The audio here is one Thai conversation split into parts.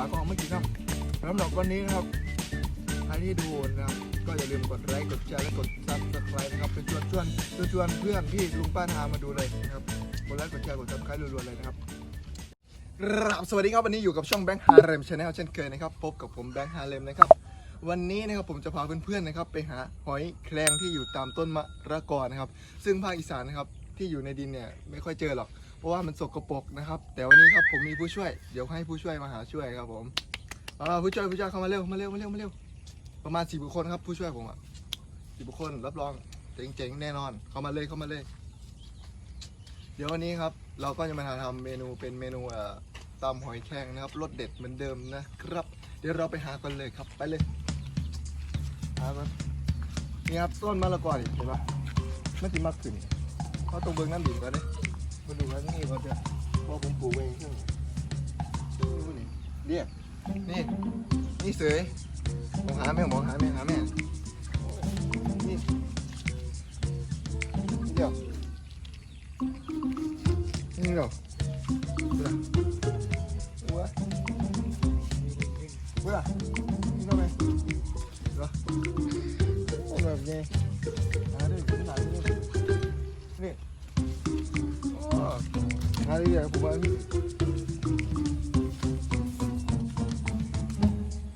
ากล้องเมื่อกี้ครับสำหรับวันนี้นะครับใครที่ดูนะครับก็อย่าลืมกดไลค์กดแชร์และกดซับสไครต์นะครับเป็นชวนชวนชวนชวนเพื่อนพี่ลุงป้าทามาดูเลยนะครับกดไลค์กดแชร์กดซับสไครต์รัวๆเลยนะครับครับสวัสดีครับวันนี้อยู่กับช่องแบงค์ฮาเร็มชาแนลเช่นเคยนะครับพบกับผมแบงค์ฮาเร็มนะครับวันนี้นะครับผมจะพาเพื่อนๆนะครับไปหาหอยแครงที่อยู่ตามต้นมะระกอนะครับ ซึ่งภาคอีสานนะครับที่อยู่ในดินเนี่ยไม่ค่อยเจอหรอก เพราะว่ามันสกปรกนะครับ แต่วันนี้ครับผมมีผู้ช่วย เดี๋ยวให้ผู้ช่วยมาหาช่วยครับผมอ่าผู้ช่วยผู้ช่วยเข้ามาเร็วมาเร็วมาเร็วมาเร็ว ประมาณสี่บุคคลครับผู้ช่วยผมอะสี่บุคคลรับรองเจ๋งๆแน่นอน เข้ามาเลยเข้ามาเลย เดี๋ยววันนี้ครับ เราก็จะมาทำเมนูเป็นเมนูเอ่อตำหอยแครงนะครับรสเด็ดเหมือนเดิมนะครับ เดี๋ยวเราไปหากันเลยครับไปเลยหากันนี่ครับต้นมะละกอเห็นปะไม่ติมักขึ้นเขาะตรงเบิ้องน้ำดินก่อนเลย มาดูกันนี่ก่อนจะเพราะผมปลูกเองเครื่องนี่นี่เรียกนี่นี่เสยมองหาแม่มองหาแม่หาแม่นี่นี่เดียวนี่เดียวเวลาเว้ยเวลา หาด้วยผมว่านี่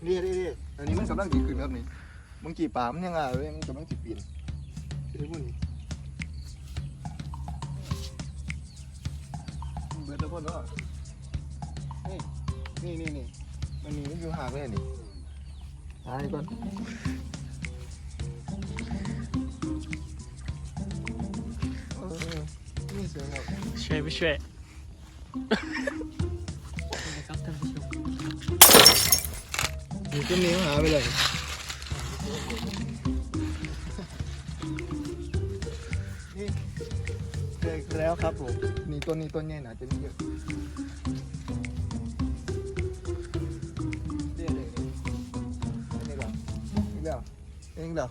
เรียเรียเรียอันนี้มันกำลังดีขึ้นครับนี่บางกี่ป่ามันยังไงเว้ยมันกำลังจิเปลี่ยนเอ้ยพวกนี้เบิดแล้วพ่อเนาะนี่นี่นี่นี่มันนี่มันอยู่ห่างเลยนี่หายก่อนเออนี่เสียงครับช่วยไปช่วย นะครับท่านผู้ชมอยู่ต้นนี้หาไปเลยนี่เจออีกแล้วครับผมนี่ต้นนี้ต้นใหญ่หนาจะนี่เยอะเดี๋ยวเลยเดี๋ยวนี่เหรอนี่เหรอเองเหรอ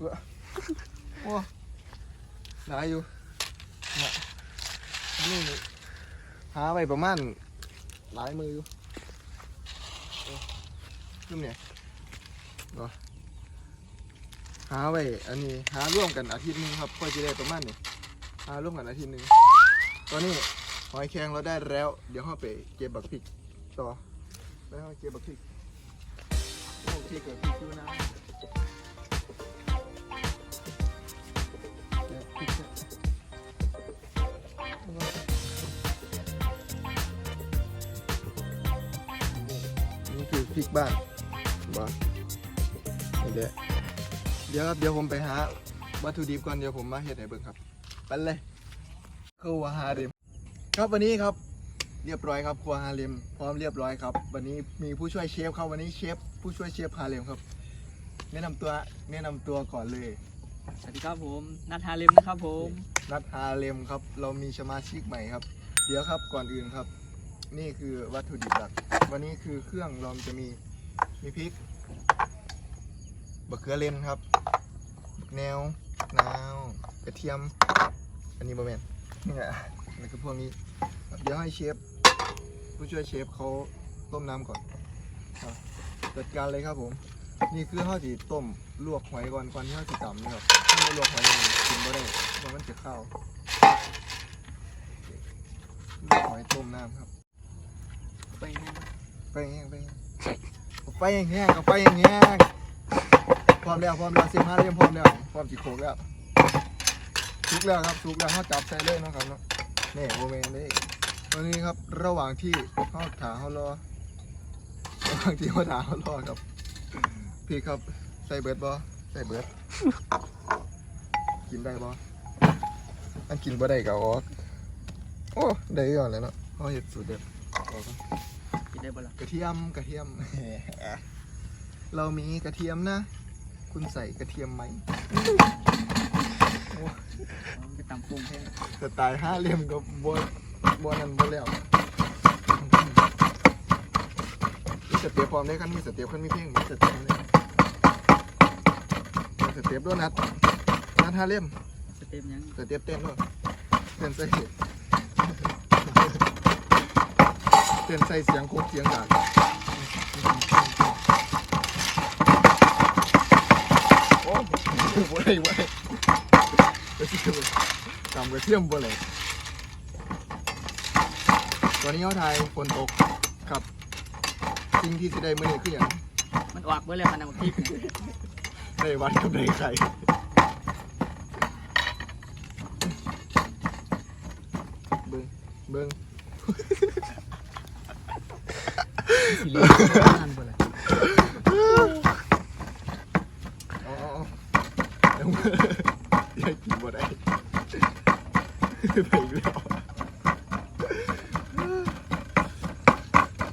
เว้อโอ้หนาอยู่เนี่ยนี่ หาไปประมาณหลายมืออยู่ขึ้นเนี่ยเหรอหาไว้อันนี้หาร่วมกันอาทิตย์นึงครับก็จะได้ประมาณนี้หาร่วมกันอาทิตย์นึงตอนนี้หอยแครงเราได้แล้ว เดี๋ยวเราไปเก็บบักพริกต่อแล้วเราเก็บบักพริกโอ้พริกกับพริกอยู่นะพริก พริกบ้านบ่นี่เด้อเดี๋ยวครับเดี๋ยวผมไปหาวัตถุดิบก่อนเดี๋ยวผมมาเฮ็ดให้เบิ่งครับไปเลยครัวฮาเร็มครับวันนี้ครับเรียบร้อยครับครัวฮาเร็มพร้อมเรียบร้อยครับ วันนี้มีผู้ช่วยเชฟครับวันนี้เชฟผู้ช่วยเชฟฮาเร็มครับ แนะนำตัวแนะนำตัวก่อนเลย สวัสดีครับผมนัทฮาเลมนะครับผม นัดฮาเร็มครับ เรามีสมาชิกใหม่ครับ เดี๋ยวครับก่อนอื่นครับ นี่คือวัตถุดิบหลัก วันนี้คือเครื่องเราจะมีมีพริกบะเขือเลนครับแนวนาวกระเทียม อันนี้บะแมนนี่แหละนี่คือพวกนี้ เดี๋ยวให้เชฟผู้ช่วยเชฟเขาต้มน้ำก่อนครับจัดการเลยครับผม นี่คือข้าวสีต้มลวกหอยก่อนก่อนที่ข้าวสีต่ำนะครับถ้าไม่ลวกหอยมันกินไม่ได้เพราะมันจะข้าวลวกหอยต้มน้ำครับ ไปนะไปแห้งไปแห้งเอาไปแห้งเอาไปแห้งพร้อมแล้วพร้อมแล้วสิบห้าเรียมพร้อมแล้วพร้อมจีโคกแล้วทุกแล้วครับทุกแล้วเขาจับใส่เลยนะครับเนาะนี่โอเมนเลยตอนนี้ครับระหว่างที่เขาถาเขารอระหว่างที่เขาถาเขารอครับ พี่ครับใส่เบิร์ดบอใส่เบิร์ดกินได้บออันกินบ่ได้ก็ออกโอ้ได้ก่อนแล้วเนาะเขาเห็ดสูตรเด็ดออก ก่อนกินได้บ่ล่ะกระเทียมกระเทียม เรามีกระเทียมนะ คุณใส่กระเทียมไหมผมจะตำปรุงแค่สไตล์ห้าเหลี่ยมกับบนบนนั้นบนแล้วมีสเตียบพร้อมได้ขั้นมีสเตียบขั้นมีเพ่งมีสเตียบเลยมีสเตียบด้วยนัดนัดห้าเหลี่ยมสเต็มยังสเตียบเต้นด้วยเต้นใส่ เต้นใส่เสียงโคกเสียงดังโอ้บ่ได้บ่ได้ไปสิไปตำกระเทียมบ่เลยตอนนี้เขาไทยฝนตกครับสิ่งที่จะได้มื่อนี้คืออย่างมันออกเบื่อเลยมันเอาพริกเนี่ยได้วัดกับได้ไข่เบิ้งเบิ้ง สีเหลืองมันเบื่อเลย เอาเอาเอา เอาอยากกินบ่ได้ไปอีกแล้ว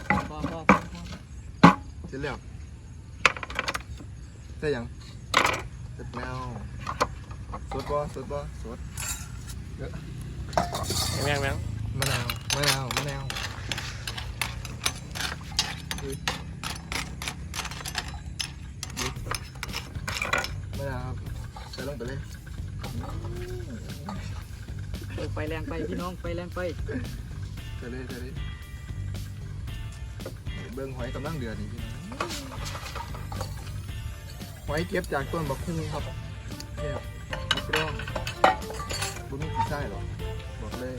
พอพอพอพอเสร็จแล้วได้ยังเสร็จแล้วสดบ่สดบ่สดเยอะม่งแม่ง มะนาวมะนาวมะนาวอุ๊ยอุ๊ยมะนาวครับใส่ลงไป เลยเออไฟแรงไปพี่น้องไฟแรงไปใส่เลยใส่เลยเบิ่งหอยกำลังเดือดนี่พี่น้องหอยเก็บจากต้นบักคุ้งครับเนี่ยบักร่องบุมีกี่ไส้หรอกบอกเลย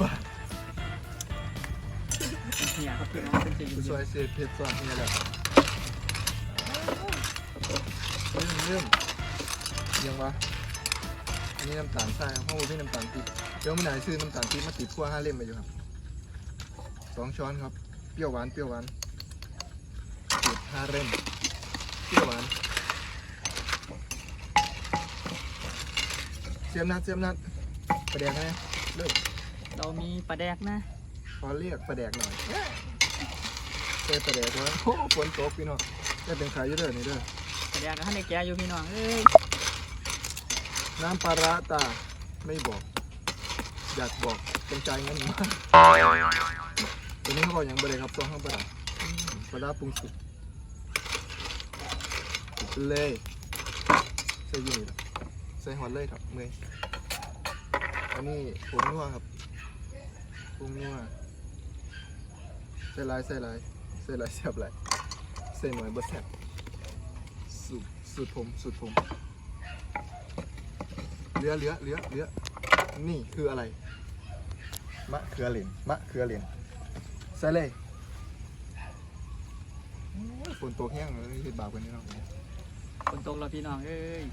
น้าเหี่ยครับพี่น้องเป็นสีเหลืซอองยเศษเผ็ดซอยนี่แหละเรื่องเรื่องยังวะอันนี่น้ำตาลทรายครับพ่อพี่น้ำตาลปี๊บเดี๋ยวไมันไหนซื้อน้ำตาลปี๊บมาติดขั้วห้าเล่มไปอยู่ครับสองช้อนครับ เปรี้ยวหวานเปรี้ยวหวานติดห้าเล่มเปรี้ยวหวานเสียมนัดเสียมนัดประแดกไงเลิก เรามีปลาแดกนะขอเรียกประแดกหน่อยเซ่ประแดกไว้โอ้ฝนตกพี่น้องจะเป็นขายอยุ่เด้อนี่เด้อปลาแดกก็ให้ในแกอยู่พี่น้องเอ้ยน้ำปลาร้าตาไม่บอก อยากบอกเป็นใจเงินมากตัวนี้เขาบอกอย่างบริครับตัวข้างบนอืมปลาร้าปรุงสุกสุกไปเลยใส่อยี่นี่ล่ะใส่หอดเลยครับเมย์อันนี้ผงนัวครับ ผงนัวใส่หลายใส่หลายใส่หลายแซ่บหลายใส่หน่อยบ่แซ่บสูตรสูตรผมสูตรผมเหลือเหลือเหลือเหลือนี่คืออะไร มะเขือเหรียญมะเขือเหรียญใส่เลยโอ้ยฝนตกแห้งเลยเห็ดบาปกันนี่เนาะฝนตกแล้วพี่น้องเอ้ย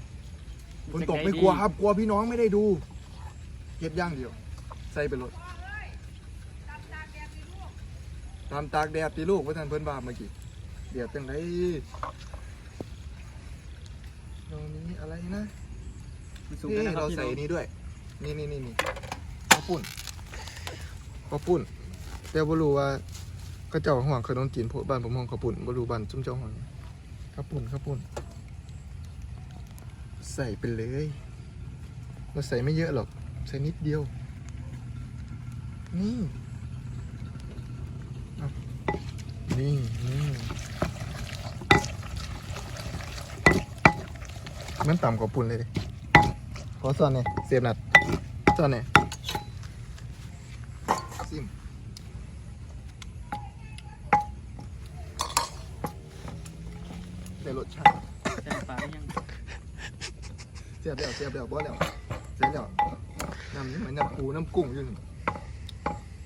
ฝนตกไม่กลัวครับ กลัวพี่น้องไม่ได้ดูเห็ดอย่างเดียว ใส่ไปรถ ตามตากแดดตีลูกว่าท่านเพื่อนบาปเมื่อกี้เดียดจังไรตรงนี้อะไรนะมันสุกนี่แล้วนะครับเราพี่น้ใส่องนี่ด้วย นี่นี่นี่นี่ข้าวปุ้นข้าวปุ้นแต่บ่รู้ว่าก็เจ้าห่วงขนมจีนโพดบ้านผมห้องข้าวปุ้นบ่รู้บ้านจุ้มเจ้าห่วงข้าวปุ้นข้าวปุ้นใส่ไปเลย เราใส่ไม่เยอะหรอก ใส่นิดเดียว นี่เอา นี่นี่มันต่ำกว่าปุ่นเลยดิขอสอนหน่อยเสียบหนัดสอนหน่อยซิมได้รสชาติใส่ปลาหรือยังเสียบแล้วเสียบแล้วบ่แล้วเสียบแล้วน้ำนี่เหมือนน้ำปูน้ำกุ้งอยู่นี่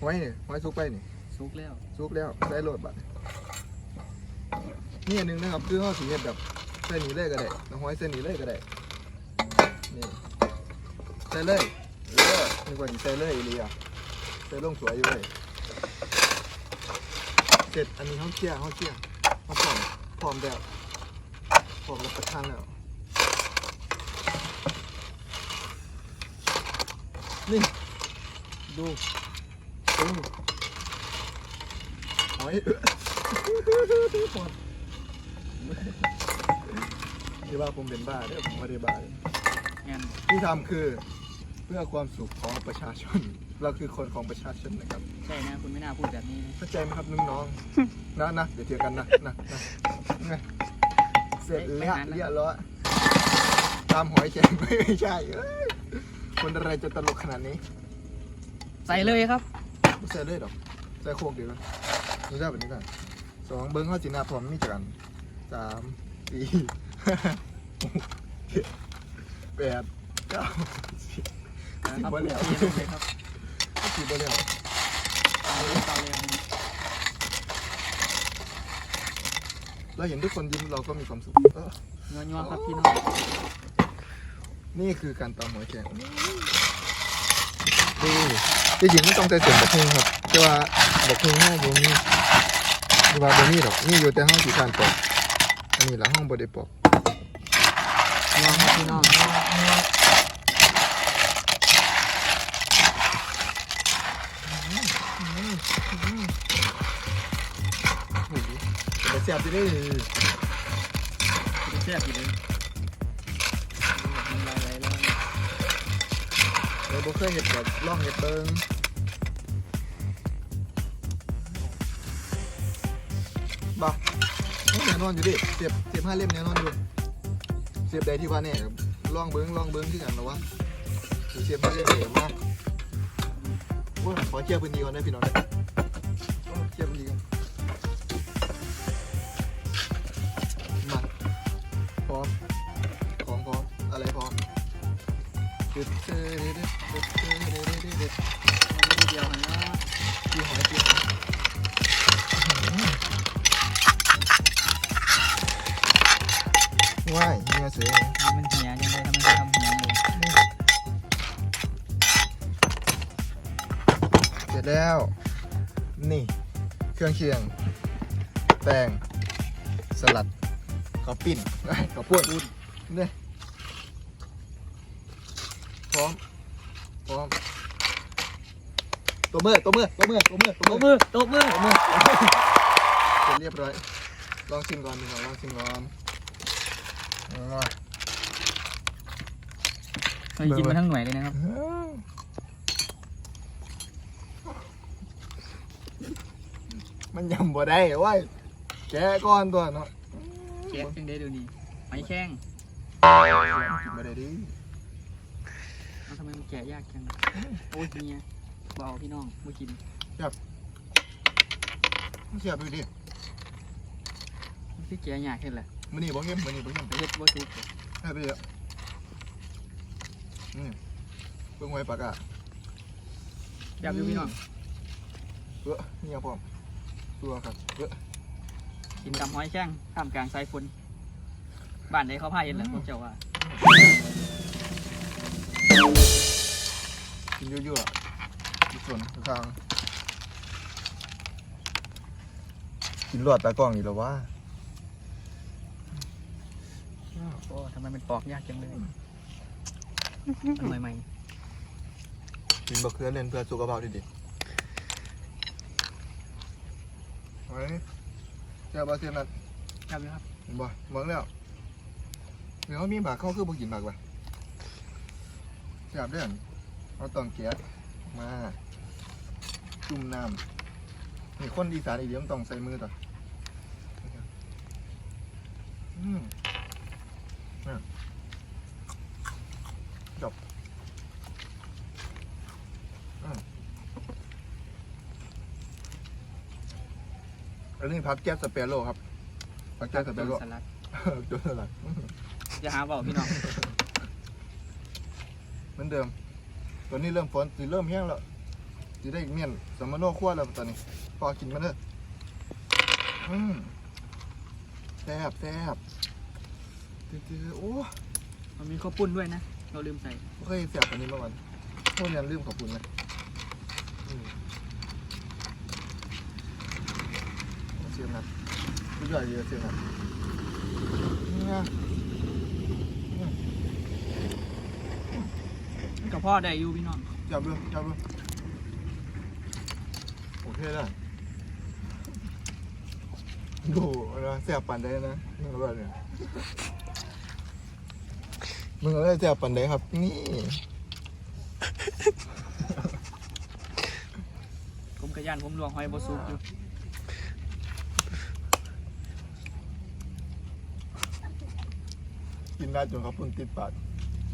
ไว้นี่ไว้ซุกไปนี่ สุกแล้วซุกแล้วใส่โรดบัดนี่อันหนึงนะครับคือห่อสีเห็ดแบบใส่หนีเลยก็ได้น้ำห้อยใส่หนีเลยก็ได้นี่ใส่เลยเออนี่กว่าที่ใส่เลยอีหลีอะใส่ลงสวยอยู่เลยเสร็จอันนี้เขาเคี่ยวเขาเคี่ยวเขาพร้อมพร้อมแล้วพร้อมรับประทานแล้วนี่ดูดู หอยหมดที่ว่าผมเป็นบ้าเด้อผมไม่ได้บ้าเลยงั้นที่ทำคือเพื่อความสุขของประชาชน เราคือคนของประชาชนนะครับ ใช่นะ คุณไม่น่าพูดแบบนี้นะเข้าใจไหมครับน้องๆนะนะเดี๋ยวเจอกันนะนะนะนะเสร็จแล้วเรียบร้อยตามหอยแครงไม่ไม่ใช่เอ้ยคนอะไรจะตลกขนาดนี้ ใส่เลยครับไม่ใส่เลยหรอกใส่โคกเดียวกั นนี่ได้แบบนี้กันสองเบิ้งข้าวจีนาพร้อมมีจักกันสามสี่ห้าหกเจ็ดแปดเก้าสิบสิบบอลแล้วเลงเลยครับสิบบ่แล้วเอาเลยเอาเราเห็นทุกคนยิ้มเราก็มีความสุขเออนัวนัวๆครับพี่น้องนี่คือการตำหอยแครงดูที่จริงไม่ต้องใส่เสียงบักฮุงครับแต่ว่า บักฮุงห้องบ่มีหรือว่าบ่มีหรอกมีอยู่แต่ห้องสีการปอกอันนี้ละห้องบ่ได้ปอกนัวครับพี่น้องเสียบที่นี่แซ่บอยู่เลยน้ำลายไหลแล้วเราบ่เคยเห็ดแบบล่องเห็ดเบิง บ่แน่นอนอยู่ดิเสียบเสียบห้าเล่มแน่นอนอยู่เสียบใดที่ว่าแน่ครับล่องเบิ้งล่องเบิ้งที่กันแล้ววะเสียบห้าเล่มเสียบมากโอ้ยขอเชียร์พื้นที่ก่อนได้พี่น้อง อยว้ายเฮียเสือมันเหียยังไงทำไมถึงทำเหียเลยเสร็จแล้ว นี่ เครื่องเคียงแป้งสลัดข้าวปิ้นเอ้ยข้าวปุ้นเนี่ยพร้อม พร้อมตัวมือตัวมือตัวมือตัวมือตบมือตบมือตัวมือเสร็จเรียบร้อย ลองชิมก่อนดีกว่าลองชิมก่อนอ่า เฮ้ยกินมาทั้งหน่วยเลยนะครับมันยำบ่ได้เว้ยแกะก้อนตัวเนาะแกะยังได้ดูนี่หอยแข้งกินบ่ได้ดิเอาทำไมมันแกะยากจังโอ้ยเฮียเบาพี่น้องไม่กินเสียบดูดิมันคือแกะยากขึ้นแหละ มื้อนี้บ่เข้มมื้อนี้บ่เข้มเฮ็ดบ่ถูกให้ไปเยอะนี่เบิ่งไว้ปากอะอยากอยู่พี่น้องเออเนี่ยพร้อมตัวครับเออกินกับหอยแข้งท่ามกลางสายฝนบ้านไหนเขาพาเห็นแหละพวกเจ้าว่ากินเยอะๆที่ส่วนข้างกินรอดตากล้องอีกแล้ววะ โอ้ทำไมมันปอกยากจังเลยมันใหม่กินบะเขือเล่นเพื่อสุขภาพดีๆเฮ้ยเจ้าบาเซียนนั่นๆครับครับเห็นบ่เมืองแล้วเดี๋ยวเขามีหมากเข้าคือบ่กินหมากว่ะแซ่บเด้อนเอาตองแกะมา จุ่มน้ำนี่คนอีสานอีเดียมนต้องใส่มือต่ออืมเนี่ยจบอืม อันนี้พักแก๊สสเปโร่ครับพักแก๊สสเปโร่สลัดตัวสลัดอย่าหาเบาพี่น้องเหมือนเดิมตัวนี้เริ่มฝนสีเริ่มแห้งแล้วสีได้เมี่ยนสมโนครัวแล้วตอนนี้พอกินมาเด้ออืมแซ่บแซ่บจืดๆโอ้มันมีข้าวปุ้นด้วยนะ เราลืมใส่ไม่เคยแซ่บกว่านี้มาก่อนพวกนี้ลืมขอบคุณนะอืมเสี ยบนัดผู้ใหญ่เยอะเสียบนัดเนี่ยกับพ่อได้อยู่พี่น้องจับด้วยจับด้วยโอเคได้โอ้โหนะแซ่บปั่นได้นะมึงเอาแบบเนี่ยมึงเอาได้แซ่บปั่นได้ครับ นี่กระยานผมลวงหอยบสุกอยู่ กินได้จนเขาปุ่นติดปาก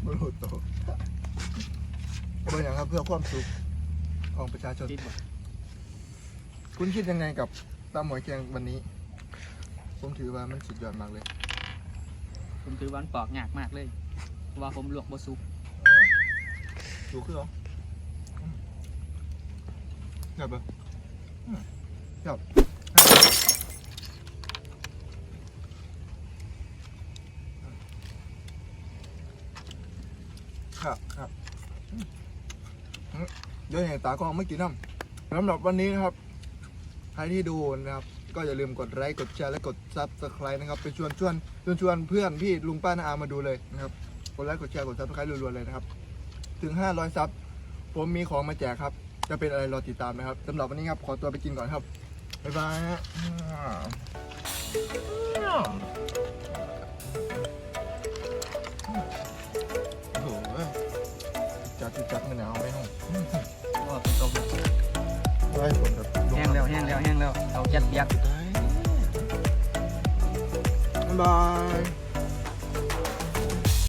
บรูโตเป็นอย่างครับเพื่อความสุขของประชาชน ติดบ่คุณคิดยังไงกับตำหมอยแกงวันนี้ ผมถือว่ามันสุดยอดมากเลย ผมถือวามันปอกยากมากเลยเพราะว่าผมลวกบสุกดูขึ้นเหรออืมแบบแบบอืมแบบ ครับครับอืมอืมเดี๋ยวเห็นตากล้องไม่กินน้ำสำหรับวันนี้นะครับ ใครที่ดูนะครับ ก็อย่าลืมกดไลค์กดแชร์และกดซับสไครต์นะครับ ไปชวนชวนชวนชวนเพื่อนพี่ลุงป้าน้าอามาดูเลยนะครับกดไลค์กดแชร์กดซับสไครต์รัวๆเลยนะครับ ถึง 500ซับผมมีของมาแจกครับ จะเป็นอะไรรอติดตามนะครับสำหรับวันนี้ครับขอตัวไปกินก่อนครับบ๊ายบายฮะ จัดจัดมันหนาวไหมห้องก็เป็นตกไว้ฝนแบบแห้งแล้วแห้งแล้วแห้งแล้วเอาจัดเปียกบ๊ายบาย